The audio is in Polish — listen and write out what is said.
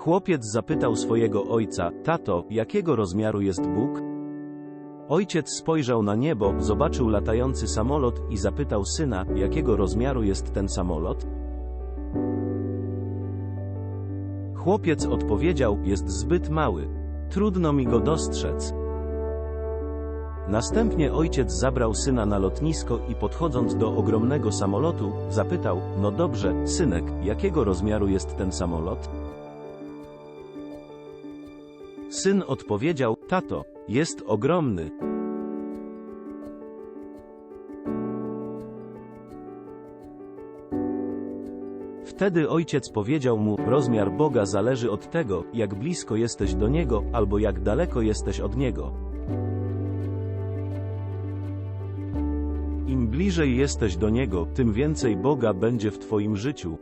Chłopiec zapytał swojego ojca, tato, jakiego rozmiaru jest Bóg? Ojciec spojrzał na niebo, zobaczył latający samolot i zapytał syna, jakiego rozmiaru jest ten samolot? Chłopiec odpowiedział, jest zbyt mały. Trudno mi go dostrzec. Następnie ojciec zabrał syna na lotnisko i podchodząc do ogromnego samolotu, zapytał, no dobrze, synek, jakiego rozmiaru jest ten samolot? Syn odpowiedział, tato, jest ogromny. Wtedy ojciec powiedział mu, rozmiar Boga zależy od tego, jak blisko jesteś do Niego, albo jak daleko jesteś od Niego. Im bliżej jesteś do Niego, tym więcej Boga będzie w Twoim życiu.